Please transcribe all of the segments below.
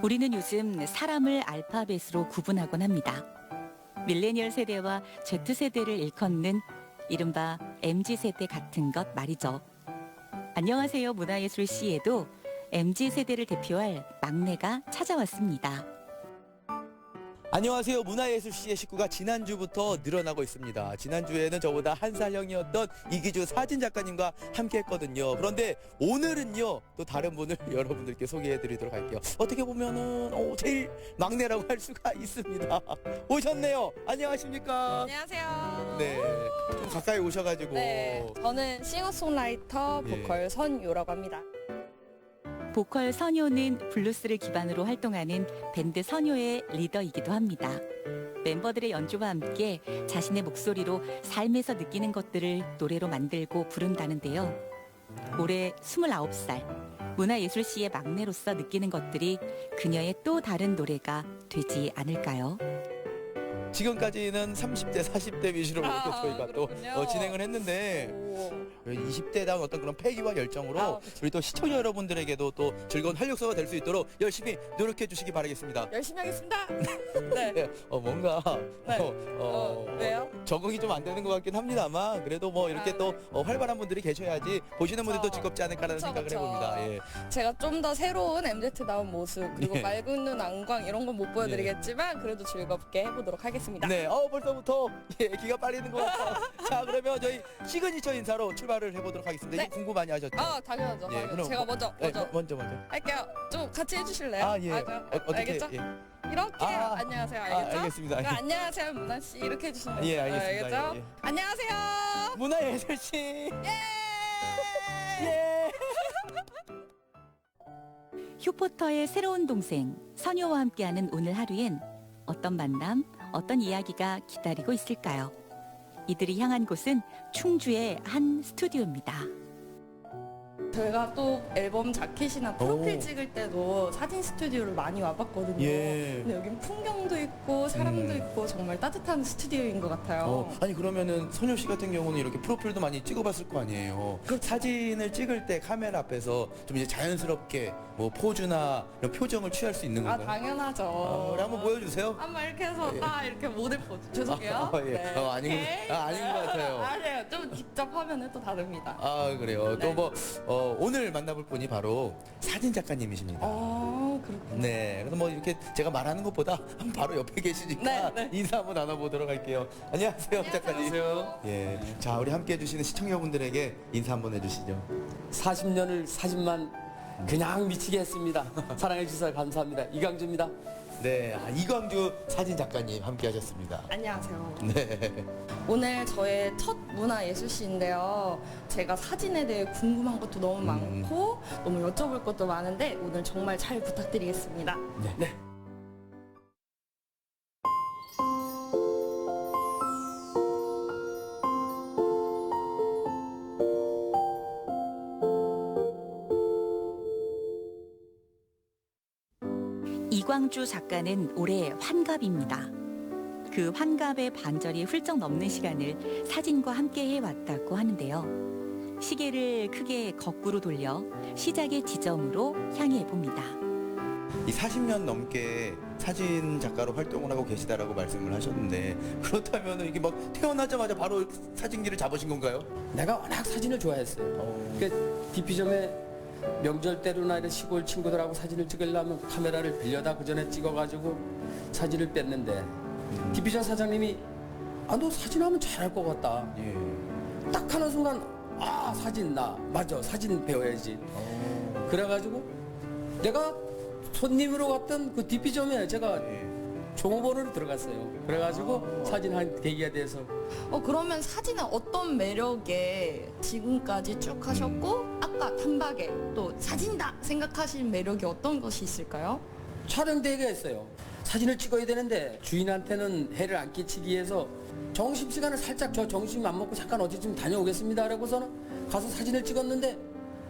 우리는 요즘 사람을 알파벳으로 구분하곤 합니다. 밀레니얼 세대와 Z세대를 일컫는 이른바 MZ세대 같은 것 말이죠. 안녕하세요 문화예술 C에도 MZ세대를 대표할 막내가 찾아왔습니다. 안녕하세요. 문화예술 씨의 식구가 지난주부터 늘어나고 있습니다. 지난주에는 저보다 한 살 형이었던 이기주 사진 작가님과 함께 했거든요. 그런데 오늘은요, 또 다른 분을 여러분들께 소개해 드리도록 할게요. 어떻게 보면은, 어, 제일 막내라고 할 수가 있습니다. 오셨네요. 안녕하십니까? 안녕하세요. 네. 좀 가까이 오셔가지고. 네, 저는 싱어송라이터 예. 보컬 선유라고 합니다. 보컬 선효는 블루스를 기반으로 활동하는 밴드 선효의 리더이기도 합니다. 멤버들의 연주와 함께 자신의 목소리로 삶에서 느끼는 것들을 노래로 만들고 부른다는데요. 올해 29살 문화예술시의 막내로서 느끼는 것들이 그녀의 또 다른 노래가 되지 않을까요? 지금까지는 30대, 40대 위주로 아, 저희가 또 그렇군요. 어, 진행을 했는데, 오. 20대다운 어떤 그런 패기와 열정으로 아, 그쵸. 우리 또 시청자 여러분들에게도 또 즐거운 활력소가 될 수 있도록 열심히 노력해 주시기 바라겠습니다. 열심히 하겠습니다. 네. 네, 어, 뭔가 네. 어, 어, 왜요? 적응이 좀 안 되는 것 같긴 합니다만 그래도 뭐 이렇게 아, 또 네. 어, 활발한 분들이 계셔야지 보시는 분들도. 즐겁지 않을까라는 그쵸, 생각을 그쵸. 해봅니다. 예. 제가 좀 더 새로운 MZ다운 모습 그리고 예. 맑은 눈 안광 이런 건 못 보여드리겠지만 그래도 즐겁게 해보도록 하겠습니다. 네, 어 벌써부터 예, 기가 빨리는 것 같아요. 자, 그러면 저희 시그니처 인사로 출발을 해보도록 하겠습니다. 네. 이거 궁금 많이 하셨죠? 아 당연하죠. 예, 당연하죠. 그럼 제가 먼저 네, 먼저 먼저 먼저. 할게요. 좀 같이 해주실래요? 아, 예. 저- 어, 어떻게? 알겠죠? 예. 이렇게 아. 안녕하세요. 아, 알겠죠? 알겠습니다. 그러니까 안녕하세요 문화 씨 이렇게 해주시면 돼요. 예, 알겠습니다. 알겠죠? 예, 예. 안녕하세요. 문화예술 씨. 예. 예. 휴포터의 새로운 동생 선효와 함께하는 오늘 하루엔 어떤 만남, 어떤 이야기가 기다리고 있을까요? 이들이 향한 곳은 충주의 한 스튜디오입니다. 저희가 또 앨범 자켓이나 프로필 오. 찍을 때도 사진 스튜디오를 많이 와봤거든요. 예. 근데 여긴 풍경도 있고 사람도 음. 있고 정말 따뜻한 스튜디오인 것 같아요. 어, 아니 그러면은 선효 씨 같은 경우는 이렇게 프로필도 많이 찍어봤을 거 아니에요. 그 사진을 찍을 때 카메라 앞에서 좀 이제 자연스럽게 뭐 포즈나 이런 표정을 취할 수 있는 아 건가요? 당연하죠. 어, 우리 한번 보여주세요. 한번 이렇게 해서 예. 딱 이렇게 모델 포즈. 죄송해요. 아, 예. 어, 아닌 것- 오케이. 아, 아닌 것 같아요. 아니에요. 좀 직접 하면은 또 다릅니다. 아 그래요. 네. 또 뭐 어, 오늘 만나볼 분이 바로 사진 작가님이십니다. 어 그렇군요. 네, 그래서 뭐 이렇게 제가 말하는 것보다 바로 옆에 계시니까 네, 네. 인사 한번 나눠보도록 할게요. 안녕하세요, 작가님. 예, 자 우리 함께 해주시는 시청자분들에게 인사 한번 해주시죠. 40년을 사진만 그냥 미치게 했습니다. 사랑해 주셔서 감사합니다. 이강주입니다. 네, 아, 이광주 사진 작가님 함께 하셨습니다. 안녕하세요. 네, 오늘 저의 첫 문화예술시인데요. 제가 사진에 대해 궁금한 것도 너무 음. 많고 너무 여쭤볼 것도 많은데 오늘 정말 잘 부탁드리겠습니다. 네, 네. 이광주 작가는 올해 환갑입니다. 그 환갑의 반절이 훌쩍 넘는 시간을 사진과 함께 해왔다고 하는데요. 시계를 크게 거꾸로 돌려 시작의 지점으로 향해 봅니다. 이 40년 넘게 사진 작가로 활동을 하고 계시다라고 말씀을 하셨는데 그렇다면 이게 막 태어나자마자 바로 사진기를 잡으신 건가요? 내가 워낙 사진을 좋아했어요. 그 디피점에 명절 때로나 이런 시골 친구들하고 사진을 찍으려면 카메라를 빌려다 그 전에 찍어가지고 사진을 뺐는데 디피점 사장님이 아 너 사진하면 잘할 것 같다. 예. 딱 하는 순간 아 사진 나 맞아 사진 배워야지. 그래가지고 내가 손님으로 갔던 그 디피점에 제가 예. 종업원으로 들어갔어요. 그래가지고 사진 한 계기가 돼서 어 그러면 사진은 어떤 매력에 지금까지 쭉 하셨고 음. 아까 단박에 또 사진이다 생각하신 매력이 어떤 것이 있을까요? 촬영 대회가 있어요. 사진을 찍어야 되는데 주인한테는 해를 안 끼치기 위해서 점심 시간에 살짝 저 점심 안 먹고 잠깐 어디 좀 다녀오겠습니다. 그러고서는 가서 사진을 찍었는데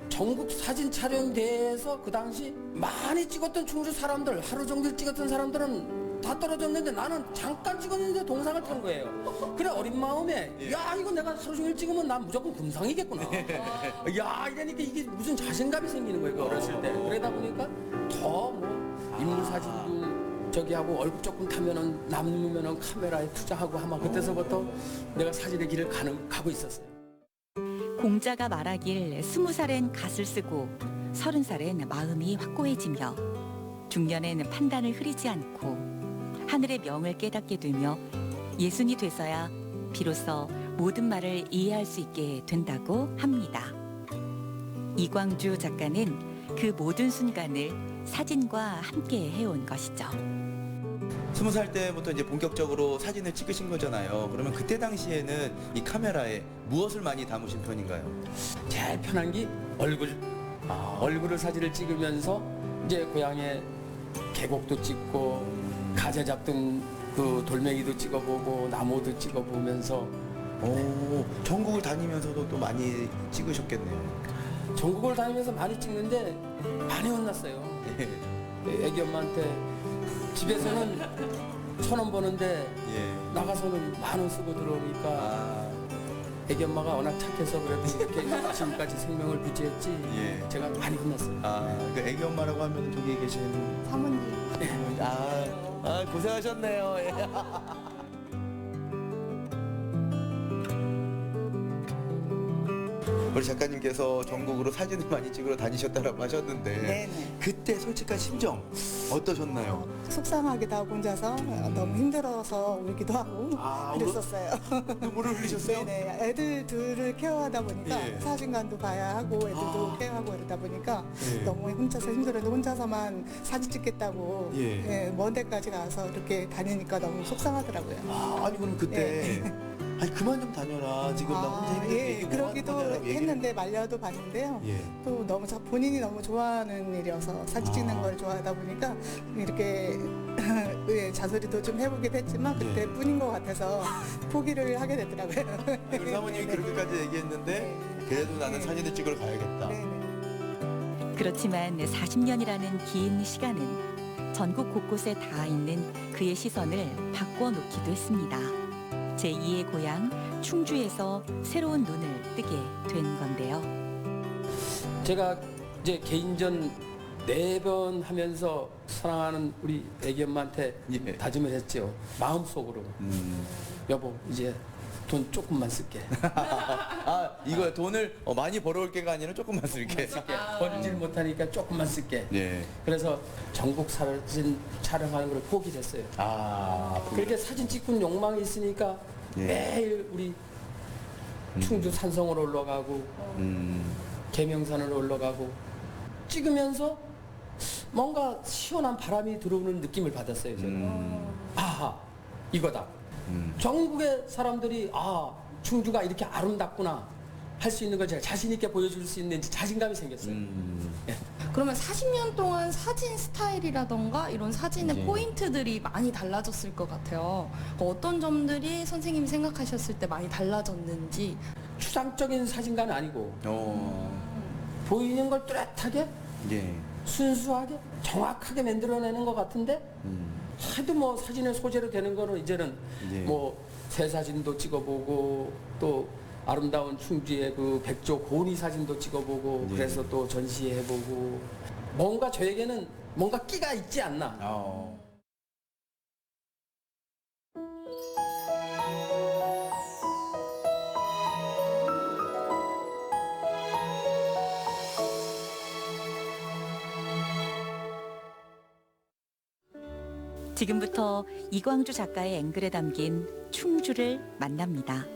전국 사진 촬영 대회에서 그 당시 많이 찍었던 충주 사람들 하루 종일 찍었던 사람들은 다 떨어졌는데 나는 잠깐 찍었는데 동상을 탄 거예요. 그래 어린 마음에 야 이거 내가 종일 찍으면 난 무조건 금상이겠구나. 야 이러니까 이게 무슨 자신감이 생기는 거예요. 그 어렸을 때. 그러다 보니까 더 뭐 인물 사진도 저기 하고 얼굴 조금 타면은 남으면은 카메라에 투자하고 아마 그때서부터 내가 사진의 길을 가는 가고 있었어요. 공자가 말하길 스무 살엔 갓을 쓰고 서른 살엔 마음이 확고해지며 중년엔 판단을 흐리지 않고 하늘의 명을 깨닫게 되며 예순이 돼서야 비로소 모든 말을 이해할 수 있게 된다고 합니다. 이광주 작가는 그 모든 순간을 사진과 함께 해온 것이죠. 스무 살 때부터 이제 본격적으로 사진을 찍으신 거잖아요. 그러면 그때 당시에는 이 카메라에 무엇을 많이 담으신 편인가요? 제일 편한 게 얼굴 아, 얼굴을 사진을 찍으면서 이제 고향에 계곡도 찍고 가재 잡던 그 돌멩이도 찍어보고 나무도 찍어보면서 오, 전국을 다니면서도 또 많이 찍으셨겠네요. 전국을 다니면서 많이 찍는데 많이 혼났어요. 예, 애기 엄마한테 집에서는 천 원 버는데 예. 나가서는 만 원 쓰고 들어오니까 아, 애기 엄마가 워낙 착해서 그래도 이렇게 지금까지 생명을 유지했지 예. 제가 많이 혼났어요. 아, 그 애기 엄마라고 하면 저기 계신 사모님. 아, 아 고생하셨네요. 예. 우리 작가님께서 전국으로 사진을 많이 찍으러 다니셨다라고 하셨는데 네네. 그때 솔직한 심정 어떠셨나요? 속상하기도 하고 혼자서 너무 힘들어서 울기도 하고 아, 그랬었어요. 눈물을 흘리셨어요? 네네. 애들 둘을 케어하다 보니까 예. 사진관도 봐야 하고 애들도 아. 케어하고 이러다 보니까 예. 너무 혼자서 힘들었는데 혼자서만 사진 찍겠다고 예. 예, 먼 데까지 가서 이렇게 다니니까 너무 속상하더라고요. 아, 아니 그럼 그때 아니 그만 좀 다녀라 지금 나 혼자 힘든데 예, 이게 뭐 하는 그러기도 거냐라고 얘기를- 했는데 말려도 봤는데요. 예. 또 너무 자- 본인이 너무 좋아하는 일이어서 사진 찍는 아. 걸 좋아하다 보니까 이렇게 예, 자소리도 좀 해보기도 했지만 그때 뿐인 것 같아서 포기를 하게 되더라고요. 우리 사모님이 그렇게까지 얘기했는데 그래도 나는 네. 사진을 찍으러 가야겠다. 네 네. 그렇지만 40년이라는 긴 시간은 전국 곳곳에 다 있는 그의 시선을 바꿔놓기도 했습니다. 제2의 고향 충주에서 새로운 눈을 뜨게 된 건데요. 제가 이제 개인전 네 번 하면서 사랑하는 우리 애기 엄마한테 예. 다짐을 했죠. 마음속으로 음. 여보 이제 돈 조금만 쓸게. 아 이거 돈을 어, 많이 벌어올 게가 아니라 조금만 쓸게. 버리질 못하니까 조금만 쓸게. 예. 그래서 전국 사진 촬영하는 걸 포기했어요. 아 그렇게 사진 찍고 욕망이 있으니까 예. 매일 우리 충주 산성으로 올라가고 음. 계명산을 올라가고 찍으면서 뭔가 시원한 바람이 들어오는 느낌을 받았어요. 제가. 음. 아하 이거다. 음. 전국의 사람들이 아 충주가 이렇게 아름답구나 할 수 있는 걸 제가 자신 있게 보여줄 수 있는지 자신감이 생겼어요. 음. 그러면 40년 동안 사진 스타일이라던가 이런 사진의 네. 포인트들이 많이 달라졌을 것 같아요. 어떤 점들이 선생님이 생각하셨을 때 많이 달라졌는지. 추상적인 사진가는 아니고 어. 보이는 걸 뚜렷하게 예. 순수하게 정확하게 만들어내는 것 같은데 음. 하도 뭐 사진의 소재로 되는 거는 이제는 예. 뭐새 사진도 찍어보고 또 아름다운 충주의 그 백조 고니 사진도 찍어보고 예. 그래서 또 전시해보고 뭔가 저에게는 뭔가 끼가 있지 않나 어. 지금부터 이광주 작가의 앵글에 담긴 충주를 만납니다.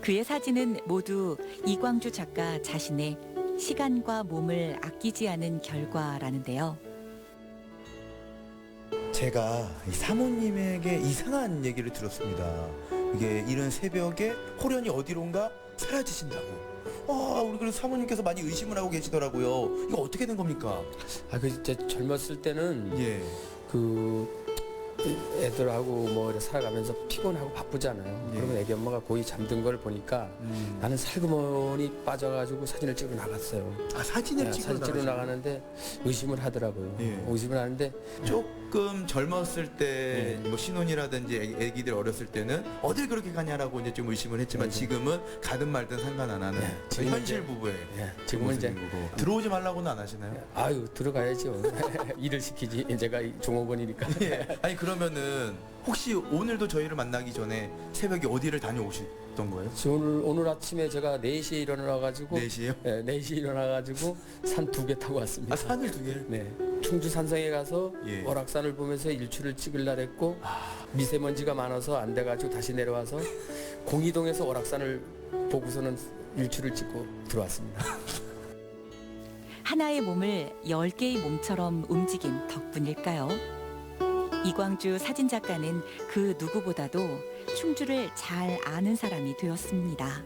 그의 사진은 모두 이광주 작가 자신의 시간과 몸을 아끼지 않은 결과라는데요. 제가 이 사모님에게 이상한 얘기를 들었습니다. 이게 이른 새벽에 호련이 어디론가 사라지신다고. 아, 우리 그래서 사모님께서 많이 의심을 하고 계시더라고요. 이거 어떻게 된 겁니까? 아 그 진짜 젊었을 때는 예. 그 애들하고 뭐 이렇게 살아가면서 피곤하고 바쁘잖아요. 예. 그러면 애기 엄마가 거의 잠든 걸 보니까 음. 나는 살그머니 빠져가지고 사진을 찍으러 나갔어요. 아 사진을 네, 찍어 사진 찍으러 나가는데 의심을 하더라고요. 예. 의심을 하는데 조금 젊었을 때 뭐 신혼이라든지 애기- 애기들 어렸을 때는 어딜 그렇게 가냐라고 이제 좀 의심을 했지만 네. 지금은 가든 말든 상관 안 하는 네, 지금은 현실 이제- 부부의 예, 지금은 이제 모습이고. 들어오지 말라고는 안 하시나요? 아유 들어가야죠. 일을 시키지. 제가 이 종업원이니까. 예. 아니 그러면은 혹시 오늘도 저희를 만나기 전에 새벽에 어디를 다녀오 셨던 거예요? 오늘 오늘 아침에 제가 4시에 일어나가지고 4시에요? 네, 4시에 일어나가지고 산 두 개 타고 왔습니다. 아 산을 두 개를? 네. 충주 산성에 가서 예. 월악산을 보면서 일출을 찍을라 했고 미세먼지가 많아서 안 돼가지고 다시 내려와서 공이동에서 월악산을 보고서는 일출을 찍고 들어왔습니다. 하나의 몸을 열 개의 몸처럼 움직인 덕분일까요? 이광주 사진작가는 그 누구보다도 충주를 잘 아는 사람이 되었습니다.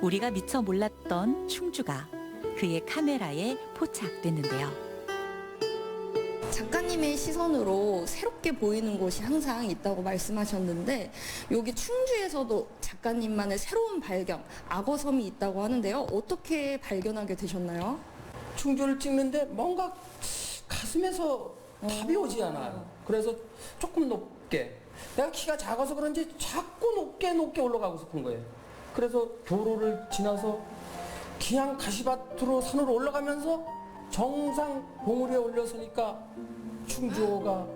우리가 미처 몰랐던 충주가 그의 카메라에 포착됐는데요. 작가님의 시선으로 새롭게 보이는 곳이 항상 있다고 말씀하셨는데 여기 충주에서도 작가님만의 새로운 발견, 악어섬이 있다고 하는데요. 어떻게 발견하게 되셨나요? 충주를 찍는데 뭔가 가슴에서 답이 오지 않아요. 그래서 조금 높게 내가 키가 작아서 그런지 자꾸 높게 높게 올라가고 싶은 거예요. 그래서 도로를 지나서 그냥 가시밭으로 산으로 올라가면서 정상 봉우리에 올려서니까 충주호가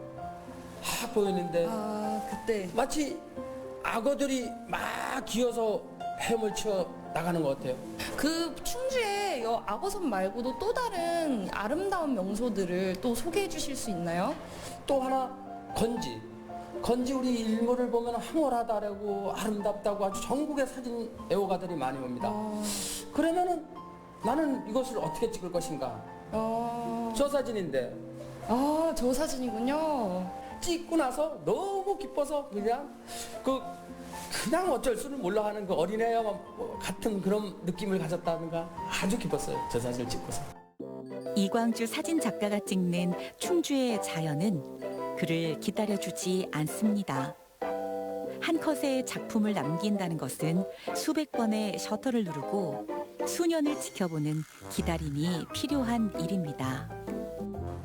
확 보이는데 아 그때 마치 악어들이 막 기어서 헤엄을 쳐 나가는 것 같아요. 그 충주에 여 악어섬 말고도 또 다른 아름다운 명소들을 또 소개해 주실 수 있나요? 또 하나 건지 건지 우리 일몰을 보면 황홀하다라고 아름답다고 아주 전국의 사진 애호가들이 많이 옵니다. 어, 그러면은 나는 이것을 어떻게 찍을 것인가? 어, 저 사진인데 아, 저 사진이군요. 찍고 나서 너무 기뻐서 그냥 그 그냥 어쩔 수는 몰라 하는 그 어린애와 같은 그런 느낌을 가졌다는가 아주 기뻤어요. 저 사진을 찍고서. 이광주 사진 작가가 찍는 충주의 자연은 그를 기다려주지 않습니다. 한 컷의 작품을 남긴다는 것은 수백 번의 셔터를 누르고 수년을 지켜보는 기다림이 필요한 일입니다.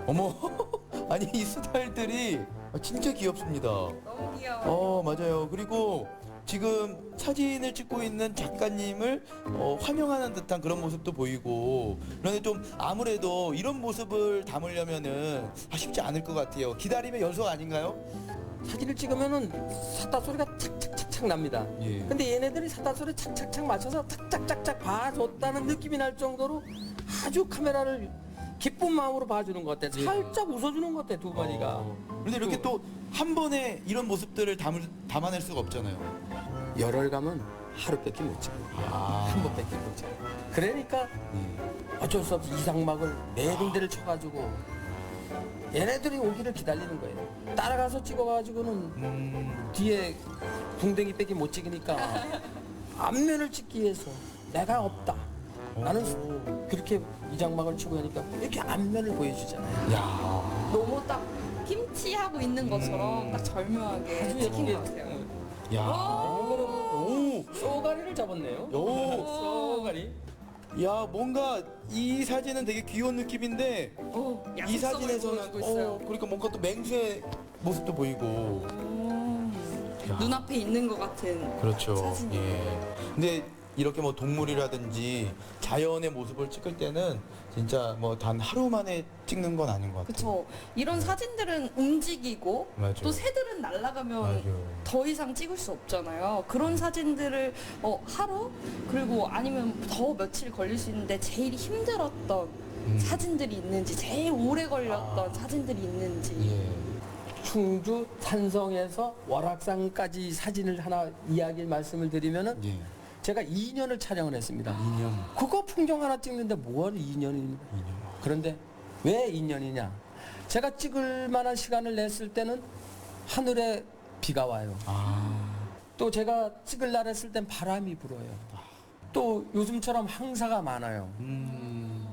어머 아니 이 스타일들이 진짜 귀엽습니다. 너무 귀여워. 어 맞아요. 그리고 지금 사진을 찍고 있는 작가님을 어, 환영하는 듯한 그런 모습도 보이고 그런데 좀 아무래도 이런 모습을 담으려면은 아, 쉽지 않을 것 같아요. 기다림의 연속 아닌가요? 사진을 찍으면은 사타 소리가 착착착착 납니다. 예. 근데 얘네들이 사타 소리 착착착 맞춰서 착착착착 봐줬다는 느낌이 날 정도로 아주 카메라를 기쁜 마음으로 봐주는 것 같아. 살짝 웃어주는 것 같아 두 마리가. 어. 근데 이렇게 또 한 번에 이런 모습들을 담을, 담아낼 수가 없잖아요. 열흘 가면 하루밖에 못 찍어. 아. 한 번밖에 못 찍어. 그러니까 어쩔 수 없이 이상막을 네 군데를 쳐가지고 얘네들이 오기를 기다리는 거예요. 따라가서 찍어가지고는 음. 뒤에 궁뎅이 빼기 못 찍으니까 앞면을 찍기 위해서 내가 없다. 나는 그렇게 이장막을 치고 하니까 이렇게 앞면을 보여주잖아요. 야. 너무 딱 김치 하고 있는 것처럼 음. 딱 절묘하게 아주 찍힌 것 같아요. 야. 오, 쏘가리를 잡았네요. 오. 쏘가리. 야 뭔가 이 사진은 되게 귀여운 느낌인데 오, 이 야속성을 사진에서는 보여주고 있어요. 어, 그러니까 뭔가 또 맹수의 모습도 보이고 음, 야. 눈앞에 있는 것 같은 그렇죠. 사진이에요. 예. 근데 이렇게 뭐 동물이라든지 자연의 모습을 찍을 때는 진짜 뭐 단 하루 만에 찍는 건 아닌 것 같아요. 그쵸 이런 사진들은 움직이고 맞아요. 또 새들은 날아가면 맞아요. 더 이상 찍을 수 없잖아요 그런 사진들을 어, 하루 그리고 아니면 더 며칠 걸릴 수 있는데 제일 힘들었던 음. 사진들이 있는지 제일 오래 걸렸던 아. 사진들이 있는지 예. 충주 산성에서 월악산까지 사진을 하나 이야기를 말씀을 드리면은 예. 제가 2년을 촬영을 했습니다. 2년. 그거 풍경 하나 찍는데 뭐하러 2년입니까? 2년. 그런데 왜 2년이냐? 제가 찍을 만한 시간을 냈을 때는 하늘에 비가 와요. 아. 또 제가 찍을 날 했을 땐 바람이 불어요. 또 요즘처럼 항사가 많아요. 음.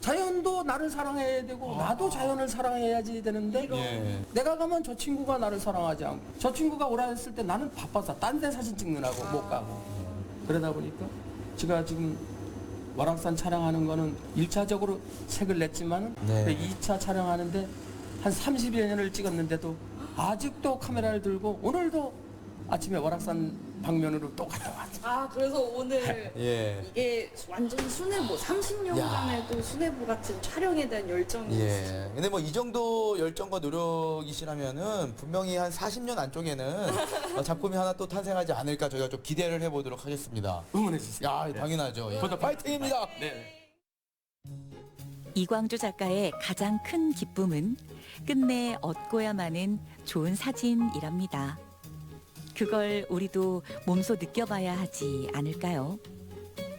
자연도 나를 사랑해야 되고 나도 자연을 사랑해야지 되는데 예. 내가 가면 저 친구가 나를 사랑하지 않고 저 친구가 오라 했을 때 나는 바빠서 딴 데 사진 찍느라고 못 가고 그러다 보니까 제가 지금 와락산 촬영하는 거는 일차적으로 책을 냈지만 네. 그 2차 촬영하는데 한 30여 년을 찍었는데도 아직도 카메라를 들고 오늘도 아침에 와락산 방면으로 또 갔다 왔죠. 아 그래서 오늘 예. 이게 완전 수뇌부 30년간에도 수뇌부 같은 촬영에 대한 열정이 있으시죠. 예. 근데 뭐 이 정도 열정과 노력이시라면은 분명히 한 40년 안쪽에는 어, 작품이 하나 또 탄생하지 않을까 저희가 좀 기대를 해보도록 하겠습니다. 응원해 주세요. 야, 당연하죠. 예. 파이팅입니다. 네. 이광주 작가의 가장 큰 기쁨은 끝내 얻고야마는 좋은 사진이랍니다. 그걸 우리도 몸소 느껴봐야 하지 않을까요?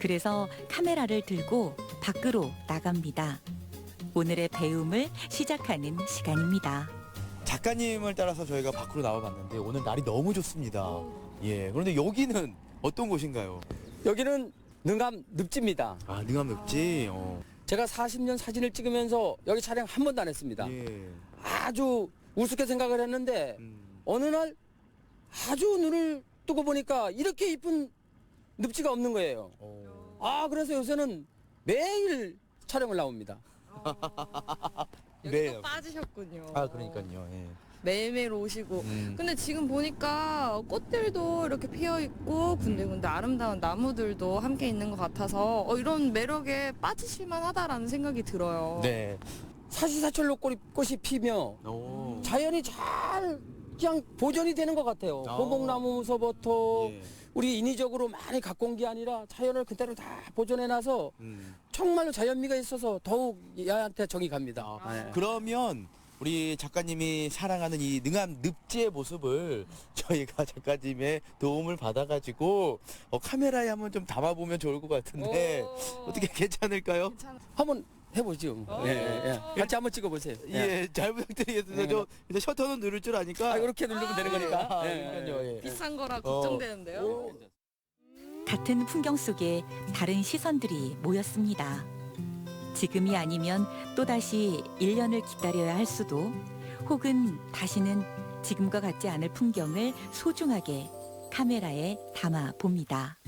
그래서 카메라를 들고 밖으로 나갑니다. 오늘의 배움을 시작하는 시간입니다. 작가님을 따라서 저희가 밖으로 나와봤는데 오늘 날이 너무 좋습니다. 예. 그런데 여기는 어떤 곳인가요? 여기는 능암 늪지입니다. 아, 능암읍지. 어. 제가 40년 사진을 찍으면서 여기 촬영 한 번도 안 했습니다. 예. 아주 우습게 생각을 했는데 음. 어느 날 아주 눈을 뜨고 보니까 이렇게 이쁜 늪지가 없는 거예요. 어. 아 그래서 요새는 매일 촬영을 나옵니다. 네. 또 빠지셨군요. 아, 그러니까요. 예. 매일매일 오시고. 음. 근데 지금 보니까 꽃들도 이렇게 피어 있고 군데군데 아름다운 나무들도 함께 있는 것 같아서 어, 이런 매력에 빠지실만 하다라는 생각이 들어요. 네. 사시사철로 꽃이, 꽃이 피며 오. 자연이 잘 그냥 보존이 되는 것 같아요. 아. 고목나무서부터 예. 우리 인위적으로 많이 갖고 온 게 아니라 자연을 그대로 다 보존해놔서 음. 정말로 자연미가 있어서 더욱 야한테 정이 갑니다. 아, 네. 그러면 우리 작가님이 사랑하는 이 능암 늪지의 모습을 저희가 작가님의 도움을 받아가지고 어, 카메라에 한번 좀 담아보면 좋을 것 같은데 오. 어떻게 괜찮을까요? 한번 해보죠. 예, 예, 예. 같이 한번 찍어보세요. 예, 잘 부탁드리겠습니다. 네, 저 이제 셔터는 누를 줄 아니까. 아, 이렇게 누르면 되는 거니까. 아, 예, 예, 그러니까요. 예. 비싼 거라 어. 걱정되는데요. 오. 같은 풍경 속에 다른 시선들이 모였습니다. 지금이 아니면 또다시 1년을 기다려야 할 수도 혹은 다시는 지금과 같지 않을 풍경을 소중하게 카메라에 담아 봅니다.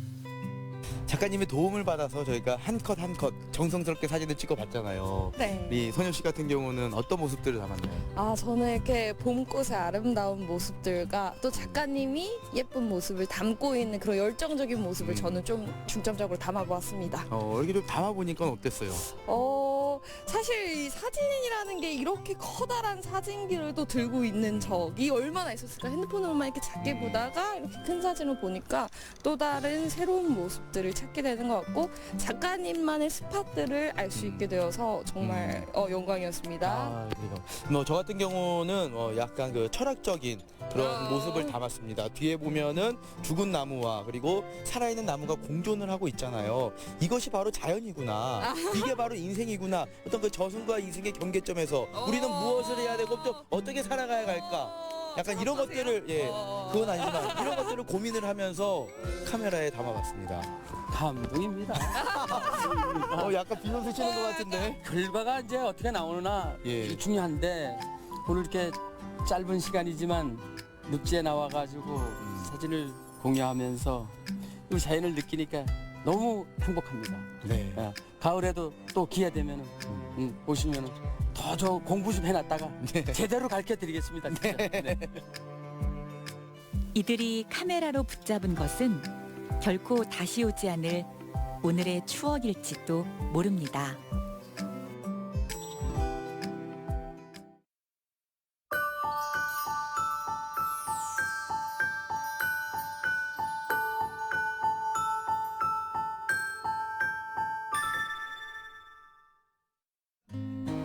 작가님의 도움을 받아서 저희가 한 컷 한 컷 정성스럽게 사진을 찍어봤잖아요. 네. 우리 선효 씨 같은 경우는 어떤 모습들을 담았나요? 아, 저는 이렇게 봄꽃의 아름다운 모습들과 또 작가님이 예쁜 모습을 담고 있는 그런 열정적인 모습을 음. 저는 좀 중점적으로 담아보았습니다. 어, 이렇게 좀 담아보니까 어땠어요? 어, 사실 이 사진이라는 게 이렇게 커다란 사진기를 또 들고 있는 적이 얼마나 있었을까. 핸드폰으로만 이렇게 작게 보다가 이렇게 큰 사진을 보니까 또 다른 새로운 모습들을 찾게 되는 것 같고 작가님만의 스팟들을 알 수 있게 되어서 정말 어, 영광이었습니다. 아, 그래요. 뭐 저 같은 경우는 어, 약간 그 철학적인 그런 아. 모습을 담았습니다. 뒤에 보면은 죽은 나무와 그리고 살아있는 나무가 공존을 하고 있잖아요. 이것이 바로 자연이구나. 이게 바로 인생이구나. 어떤 그 저승과 이승의 경계점에서 우리는 어. 무엇을 해야 되고 또 어떻게 살아가야 할까. 약간 이런 것들을 예 그건 아니지만 이런 것들을 고민을 하면서 카메라에 담아봤습니다. 감동입니다. 어 약간 비웃 쓰시는 것 같은데. 결과가 이제 어떻게 나오느나 예. 중요한데 오늘 이렇게 짧은 시간이지만 늪지에 나와가지고 사진을 공유하면서 이 자연을 느끼니까 너무 행복합니다. 네. 예, 가을에도 또 기회 되면 음, 오시면 더저 공부 좀 해놨다가 제대로 가르쳐 드리겠습니다. 진짜. 네. 이들이 카메라로 붙잡은 것은 결코 다시 오지 않을 오늘의 추억일지도 모릅니다.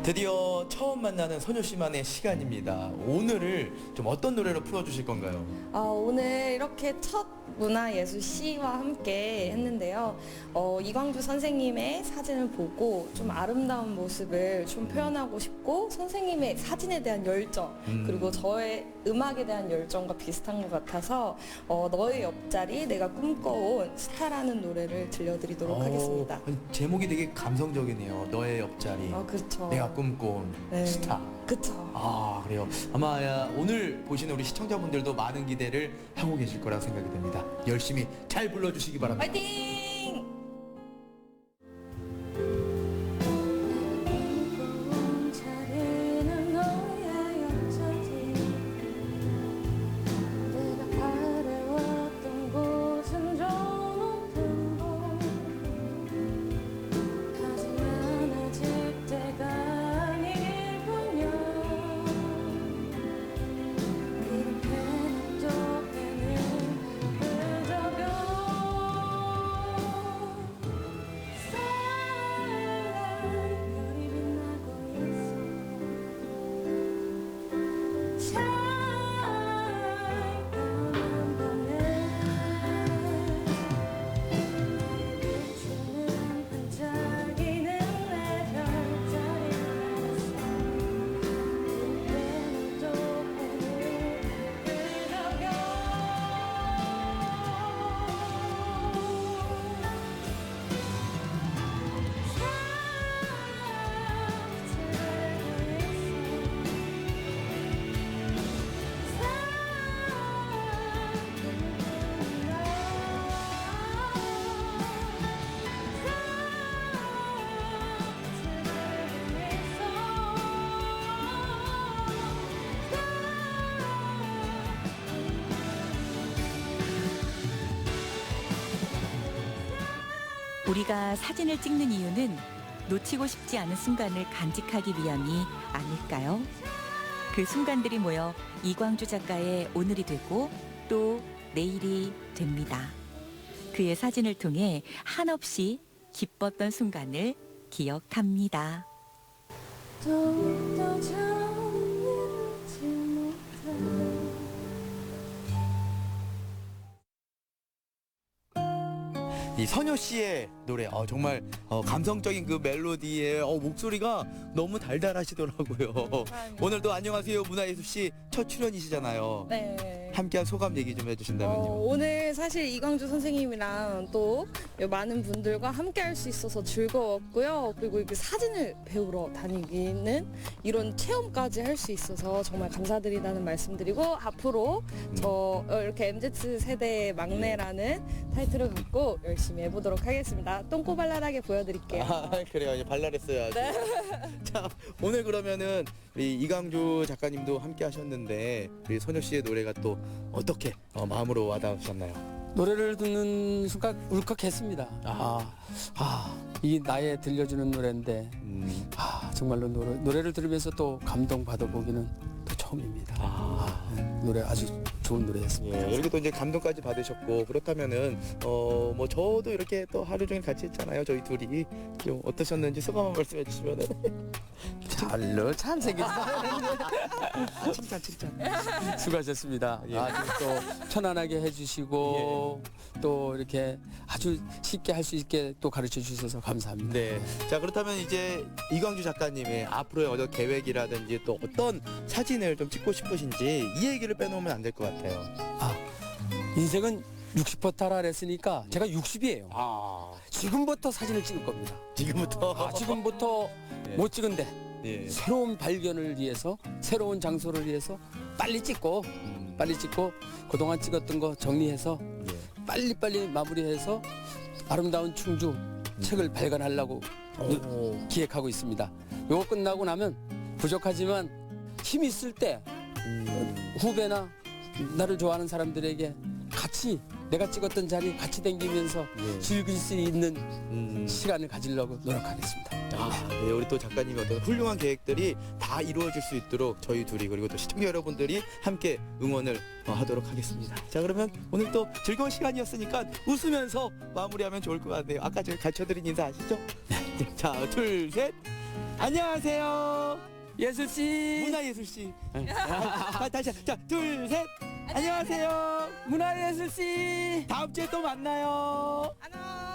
드디어 처음 만나는 소녀 씨만의 시간입니다. 오늘을 좀 어떤 노래로 풀어주실 건가요? 아, 오늘 이렇게 첫 문화예술 시와 함께 했는데요. 어, 이광주 선생님의 사진을 보고 좀 아름다운 모습을 좀 표현하고 싶고 선생님의 사진에 대한 열정 음. 그리고 저의 음악에 대한 열정과 비슷한 것 같아서 어, 너의 옆자리 내가 꿈꿔온 스타라는 노래를 들려드리도록 어, 하겠습니다. 제목이 되게 감성적이네요. 너의 옆자리, 아 그렇죠. 내가 꿈꿔온 네. 스타. 그쵸. 아 그래요. 아마 야, 오늘 보시는 우리 시청자분들도 많은 기대를 하고 계실 거라 생각이 됩니다. 열심히 잘 불러주시기 바랍니다. 파이팅! 우리가 사진을 찍는 이유는 놓치고 싶지 않은 순간을 간직하기 위함이 아닐까요? 그 순간들이 모여 이광주 작가의 오늘이 되고 또 내일이 됩니다. 그의 사진을 통해 한없이 기뻤던 순간을 기억합니다. 이 선효 씨의 노래 어, 정말 어, 감성적인 그 멜로디에 어, 목소리가 너무 달달하시더라고요. 오늘도 안녕하세요 문화예술 씨 첫 출연이시잖아요. 네. 함께한 소감 얘기 좀 해주신다면요. 어, 오늘 사실 이광주 선생님이랑 또 많은 분들과 함께 할 수 있어서 즐거웠고요. 그리고 이렇게 사진을 배우러 다니기는 이런 체험까지 할 수 있어서 정말 감사드리다는 말씀드리고 앞으로 저 어, 이렇게 MZ 세대 막내라는 타이틀을 갖고 열심히 해보도록 하겠습니다. 똥꼬발랄하게 보여드릴게요. 아 그래요 이제 발랄했어요. 네. 자 오늘 그러면은 우리 이강주 작가님도 함께 하셨는데 우리 선효 씨의 노래가 또 어떻게 어, 마음으로 와닿으셨나요? 노래를 듣는 순간 울컥했습니다. 아. 아, 아, 이 나에 들려주는 노래인데, 음, 아, 정말로 노래, 노래를 들으면서 또 감동 받아 보기는 또 처음입니다. 아. 아, 네, 노래 아주 좋은 노래였습니다. 예, 이렇게 또 이제 감동까지 받으셨고 그렇다면은 어 뭐 저도 이렇게 또 하루 종일 같이 했잖아요 저희 둘이 좀 어떠셨는지 소감 한 말씀해 주시면은 잘로 잘생겼어요. 칭찬 칭찬 수고하셨습니다. 예. 아주 또 편안하게 해주시고 또 이렇게 아주 쉽게 할 수 있게 또 가르쳐 주셔서 감사합니다. 네. 자 그렇다면 이제 이광주 작가님의 앞으로의 어떤 계획이라든지 또 어떤 사진을 좀 찍고 싶으신지 이 얘기를 빼놓으면 안 될 것 같아요. 인생은 60% 타라 그랬으니까 제가 60이에요. 아 지금부터 사진을 찍을 겁니다. 지금부터 아, 지금부터 네. 못 찍은데 예. 새로운 발견을 위해서 새로운 장소를 위해서 빨리 찍고 음, 빨리 찍고 그동안 찍었던 거 정리해서 예. 빨리빨리 마무리해서 아름다운 충주 책을 발간하려고 오. 기획하고 있습니다. 요거 끝나고 나면 부족하지만 힘 있을 때 음. 후배나 나를 좋아하는 사람들에게 같이 내가 찍었던 자리 같이 댕기면서 예. 즐길 수 있는 음. 시간을 가지려고 노력하겠습니다. 아, 네, 우리 또 작가님의 어떤 훌륭한 계획들이 다 이루어질 수 있도록 저희 둘이 그리고 또 시청자 여러분들이 함께 응원을 어, 하도록 하겠습니다. 자, 그러면 오늘 또 즐거운 시간이었으니까 웃으면서 마무리하면 좋을 것 같네요. 아까 제가 가르쳐드린 인사 아시죠? 네, 자, 둘, 셋. 안녕하세요. 예수 씨, 문화 예술 씨. 아, 다시 자, 둘, 셋. 안녕하세요. 문화 예수 씨. 다음 주에 또 만나요. 안녕.